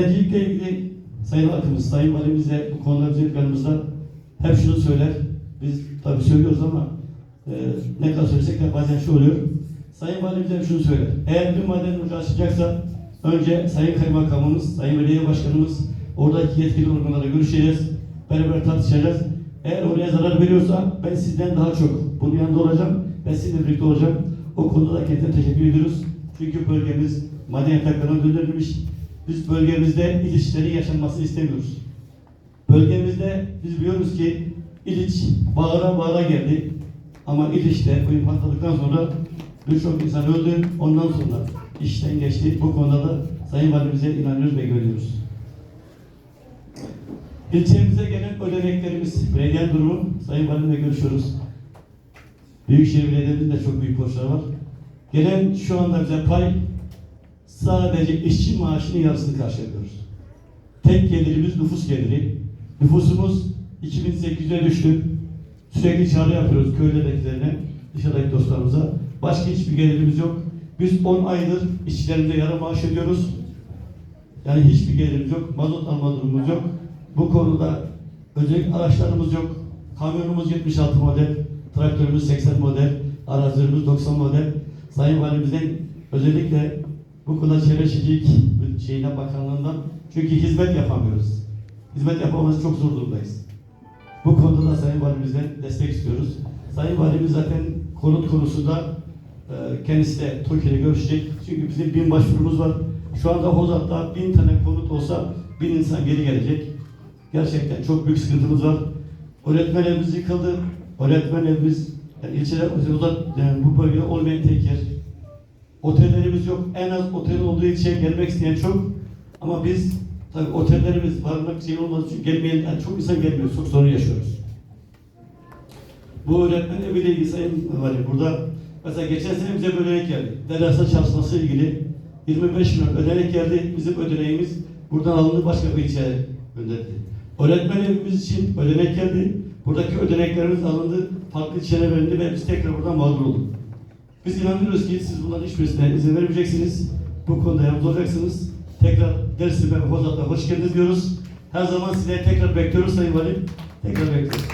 Özellikle ilgili Sayın Halkımız, Sayın Valimiz de bu konuda bizimlerimizde hep şunu söyler. Biz tabii söylüyoruz ama e, ne kadar söylesek de bazen şu oluyor. Sayın Valimiz hep şunu söyler. Eğer bir maden ocağı açacaksa önce Sayın Kaymakamımız, Sayın Belediye Başkanımız, oradaki yetkili organlarla görüşeceğiz. Beraber tartışacağız. Eğer oraya zarar veriyorsa ben sizden daha çok bunun yanında olacağım. Ben sizinle birlikte olacağım. O konuda da kendisine teşekkür ediyoruz. Çünkü bölgemiz maden yataklarına döndürülmüş. Biz bölgemizde ilişkilerin yaşanmasını istemiyoruz. Bölgemizde biz biliyoruz ki İliç bağıra bağıra geldi. Ama İliç'te bu patladıktan sonra birçok insan öldü. Ondan sonra işten geçti. Bu konuda da Sayın Valimize inanıyoruz ve görüyoruz. İlçemize gelen ödeneklerimiz, belediye durumu Sayın Valimle görüşüyoruz. Büyükşehir Belediye'mizin de çok büyük borçları var. Gelen şu anda bize pay sadece işçi maaşının yarısını karşılıyoruz. Tek gelirimiz nüfus geliri. Nüfusumuz 2800'e düştü. Sürekli çağrı yapıyoruz köylerdekilerine, dışarıdaki dostlarımıza. Başka hiçbir gelirimiz yok. Biz 10 aydır işçilerimize yarı maaş ödüyoruz. Yani hiçbir gelirimiz yok. Mazot alma durumumuz yok. Bu konuda özellikle araçlarımız yok. Kamyonumuz 76 model, traktörümüz 80 model, arazilerimiz 90 model. Sayın Valimizden özellikle bu konuda Çevre Şehircilik şeyine bakanlığından çünkü hizmet yapamıyoruz. Hizmet yapamamız çok zor durumdayız. Bu konuda da Sayın Valimizden destek istiyoruz. Sayın Valimiz zaten konut konusunda e, kendisi de TOKİ'yle görüşecek. Çünkü bizim bin başvurumuz var. Şu anda Hozat'ta bin tane konut olsa bin insan geri gelecek. Gerçekten çok büyük sıkıntımız var. Öğretmen evimiz yıkıldı. Öğretmen evimiz yani ilçede yani bu bölgede olmayan tek yer. Otellerimiz yok. En az otel olduğu ilçeye gelmek isteyen çok. Ama biz tabii otellerimiz barınak şey olmadığı için gelmeyen yani çok insan gelmiyor. Çok sorun yaşıyoruz. Bu öğretmen eviyle ilgili sayın valim burada mesela geçen sene bize ödenek geldi. Derasa çalışması ilgili 25 milyon ödenek geldi. Bizim ödeneğimiz buradan alındı başka bir ilçeye gönderildi. Öğretmen evimiz için ödenek geldi. Buradaki ödeneklerimiz alındı. Farklı ilçelere verildi ve biz tekrar buradan mağdur olduk. Biz inanıyoruz ki siz bunların hiçbirisine izin vermeyeceksiniz. Bu konuda yardımcı olacaksınız. Tekrar Dersim ve hoş geldiniz diyoruz. Her zaman size tekrar bekliyoruz Sayın Valim. Tekrar bekliyoruz.